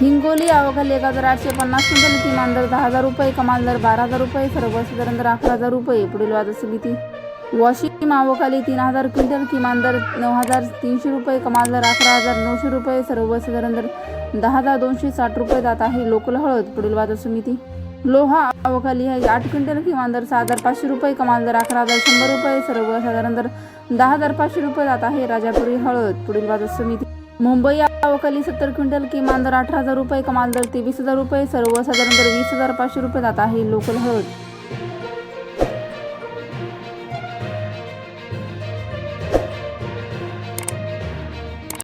हिंगोली अवघाली एक हजार आठशे पन्नास क्विंटल किमान दर दहा हजार रुपये कमाल दर बारा हजार रुपये सर्वसाधारण दर अकरा हजार रुपये पुढील वाद समिती. वाशिम अवघाली तीन हजार क्विंटल किमान दर नऊ हजार तीनशे रुपये कमाल दर अकरा हजार नऊशे रुपये सर्वसाधारण दर दहा हजार दोनशे साठ रुपये जात आहे लोकल हळद पुढील वाद समिती. लोहा अवकाली आहे आठ क्विंटल किमान दर सहा हजार पाचशे रुपये कमाल दर अकरा हजार शंभर रुपये सर्वसाधारण दर दहा हजार पाचशे रुपये जात आहे राजापुरी हळद पुढील बाजार समिती. मुंबई अवकाली सत्तर क्विंटल किमान दर अठरा हजार रुपये कमाल दर तेवीस हजार रुपये सर्वसाधारण दर वीस हजार पाचशे रुपये जात आहे लोकल हळद.